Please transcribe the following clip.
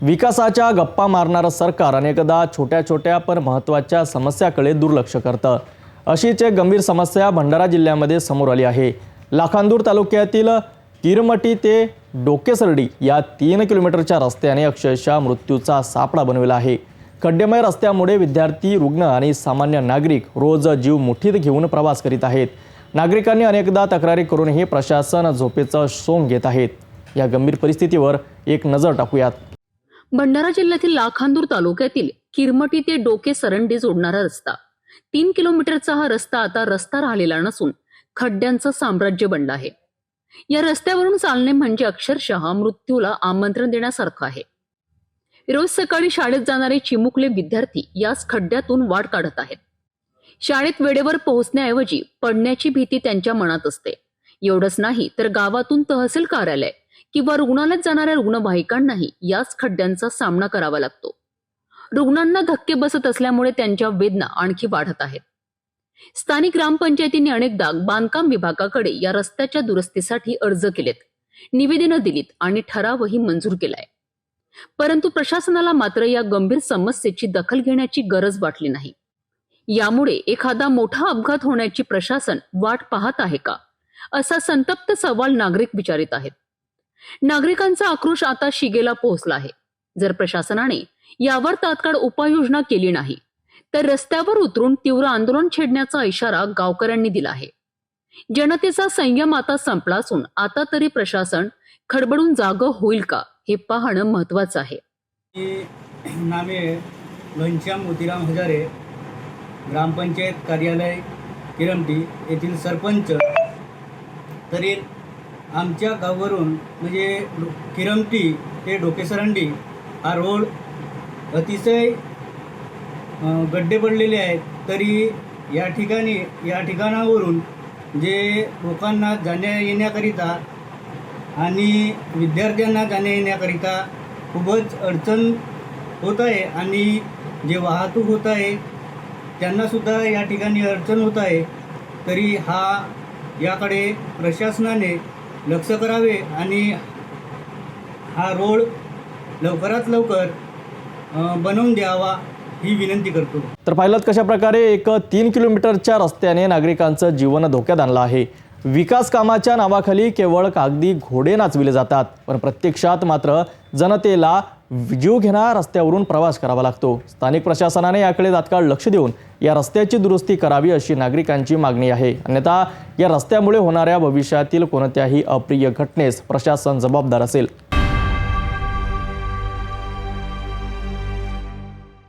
विकासाच्या गप्पा मारणारं सरकार अनेकदा छोट्या छोट्या पण महत्त्वाच्या समस्याकडे दुर्लक्ष करतं. अशीच एक गंभीर समस्या भंडारा जिल्ह्यामध्ये समोर आली आहे. लाखांदूर तालुक्यातील किरमटी ते डोकेसरडी या तीन किलोमीटरच्या रस्त्याने अक्षरशः मृत्यूचा सापळा बनविला आहे. खड्डेमय रस्त्यामुळे विद्यार्थी रुग्ण आणि सामान्य नागरिक रोज जीव मुठीत घेऊन प्रवास करीत आहेत. नागरिकांनी अनेकदा तक्रारी करूनही प्रशासन झोपेचं सोंग घेत आहेत. या गंभीर परिस्थितीवर एक नजर टाकूयात. भंडारा जिल्ह्यातील लाखांदूर तालुक्यातील किरमटी ते डोके सरंडी जोडणारा रस्ता. तीन किलोमीटरचा हा रस्ता आता रस्ता राहिलेला नसून खड्ड्यांचं साम्राज्य बनलं आहे. या रस्त्यावरून चालणे म्हणजे अक्षरशः मृत्यूला आमंत्रण देण्यासारखं आहे. रोज सकाळी शाळेत जाणारे चिमुकले विद्यार्थी याच खड्ड्यातून वाट काढत आहेत. शाळेत वेळेवर पोहोचण्याऐवजी पडण्याची भीती त्यांच्या मनात असते. एवढंच नाही तर गावातून तहसील कार्यालय किंवा रुग्णालयात जाणाऱ्या रुग्णवाहिकांनाही याच खड्ड्यांचा सामना करावा लागतो. रुग्णांना धक्के बसत असल्यामुळे त्यांच्या वेदना आणखी वाढत आहेत. स्थानिक ग्रामपंचायतींनी अनेकदा बांधकाम विभागाकडे या रस्त्याच्या दुरुस्तीसाठी अर्ज केलेत निवेदनं दिलीत आणि ठरावही मंजूर केलाय. परंतु प्रशासनाला मात्र या गंभीर समस्येची दखल घेण्याची गरज वाटली नाही. यामुळे एखादा मोठा अपघात होण्याची प्रशासन वाट पाहत आहे का? असा संतप्त सवाल नागरिक विचारित आहेत. नागरिकांचा आक्रोश आता शिगेला पोहोचला आहे. जर प्रशासनाने यावर तात्काळ उपाययोजना केली नाही तर रस्त्यावर उतरून तीव्र आंदोलन छेडण्याचा इशारा गावकऱ्यांनी दिला आहे. जनतेचा संयम आता संपला असून आता तरी प्रशासन खडबडून जाग होईल का हे पाहणं महत्वाचं आहे. नामे घनश्याम मोतीराम हजारे ग्रामपंचायत कार्यालय किरमटी येथील सरपंच तरी आमच्या गावावरून म्हणजे किरमटी ते डोकेसरंडी हा रोड अतिशय गड्डे पडलेले आहेत. तरी या ठिकाणी या ठिकाणावरून जे लोकांना जाण्या येण्याकरिता आणि विद्यार्थ्यांना जाण्या येण्याकरिता खूपच अडचण होत आहे आणि जे वाहतूक होत आहे त्यांनासुद्धा या ठिकाणी अडचण होत आहे. तरी हा याकडे प्रशासनाने लक्ष करावे आणि हा रोड लवकरात लवकर बनवून द्यावा ही विनंती करतो. तर पाहिलं कशा प्रकारे एक तीन किलोमीटरच्या रस्त्याने नागरिकांचं जीवन धोक्यात आणलं आहे. विकास कामाच्या नावाखाली केवळ कागदी घोडे नाचविले जातात पण प्रत्यक्षात मात्र जनतेला जीव घेणा रस्त्यावरून प्रवास करावा लागतो. स्थानिक प्रशासनाने याकडे तात्काळ लक्ष देऊन या रस्त्याची दुरुस्ती करावी अशी नागरिकांची मागणी आहे. अन्यथा या रस्त्यामुळे होणाऱ्या भविष्यातील कोणत्याही अप्रिय घटनेस प्रशासन जबाबदार असेल.